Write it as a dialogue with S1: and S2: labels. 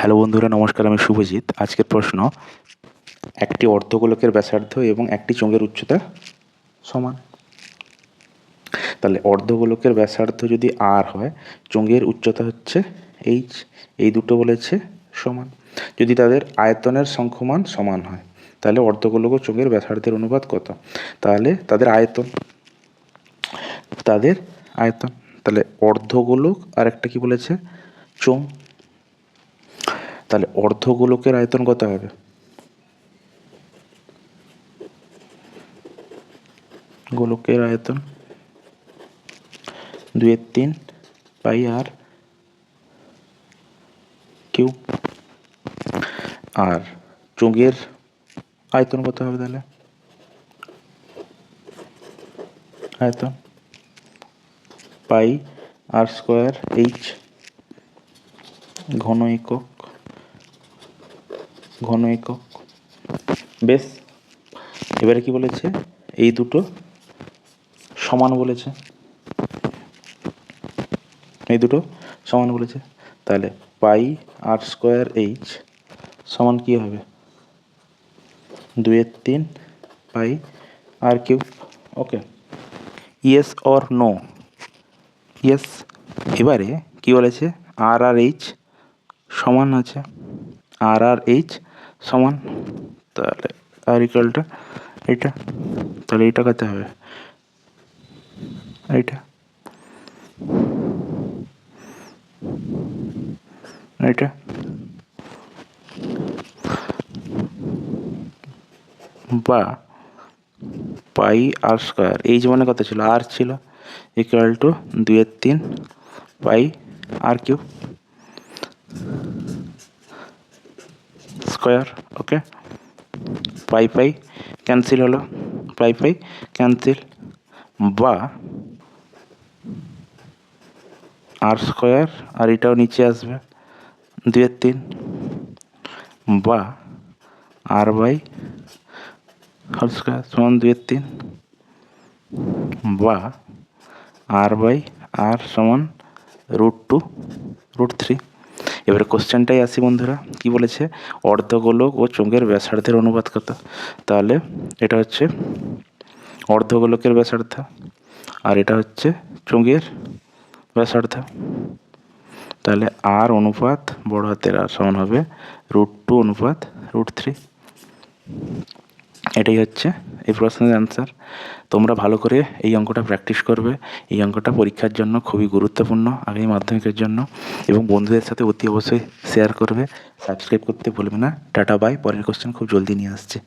S1: Hello বন্ধুরা, নমস্কার, আমি শুভজিৎ। আজকের প্রশ্ন, একটি অর্ধগোলকের ব্যাসার্ধ এবং একটি চোঙের উচ্চতা সমান। তাহলে অর্ধগোলকের ব্যাসার্ধ যদি আর হয়, চোঙের উচ্চতা হচ্ছে এইচ এই দুটো বলেছে সমান। যদি তাদের আয়তনের সংখ্যমান সমান হয়, তাহলে অর্ধগোলক ও চোঙের ব্যাসার্ধের অনুপাত কত? তাহলে তাদের আয়তন তাদের আয়তন, তাহলে অর্ধগোলক আর একটা কি বলেছে? চোঙ। তাহলে অর্ধগোলকের আয়তন কত হবে? গোলকের আয়তন দুয়ের তিন পাই আর কিউব। আর চোঙের আয়তন কত হবে তাহলে? আয়তন পাই আর স্কোয়ার এইচ ঘন একক ঘন একক। বেশ, এবারে কি বলেছে? এই দুটো সমান বলেছে। এই দুটো সমান বলেছে। তাহলে পাই আর স্কোয়ার এইচ সমান কি হবে? দুইয়ের তিন pi r cube. Okay. Yes or no. Yes এবারে কি বলেছে? আর আর এইচ সমান আছে। আর আর এইচ সমান। তাহলে আর ইকালটা এটা তাহলে এইটা কত হবে? এইটা। এইটা। বা, পাই আর স্কোয়ার এইচ মানে কত ছিল? আর ছিল। ইকুয়াল টু দুইয়ের তিন pi r cube square okay pi pi cancel হলো পাই পাই ক্যান্সেল বা আর স্কোয়ার আর এটাও নিচে আসবে দুয়ের তিন। বা আর বাই হোল স্কোয়ার সমান দুয়ের তিন। বা আর বাই আর সমান রুট টু রুট থ্রি এবারে কোশ্চেনটাই আসি বন্ধুরা, কি বলেছে? অর্ধগোলক ও চোঙের ব্যাসার্ধের অনুপাত কত তাহলে এটা হচ্ছে অর্ধগোলকের ব্যাসার্ধ আর এটা হচ্ছে চোঙের ব্যাসার্ধ। তাহলে আর অনুপাত বড় হাতের আর সমান হবে রুট টু অনুপাত রুট থ্রি এটাই হচ্ছে, এই প্রশ্নের অ্যান্সার তোমরা ভালো করে এই অঙ্কটা প্র্যাকটিস করবে। এই অঙ্কটা পরীক্ষার জন্য খুবই গুরুত্বপূর্ণ, আগামী মাধ্যমিকের জন্য। এবং বন্ধুদের সাথে অতি অবশ্যই শেয়ার করবে। সাবস্ক্রাইব করতে ভুলবে না। টাটা বাই পরের কোশ্চেন খুব জলদি নিয়ে আসছে।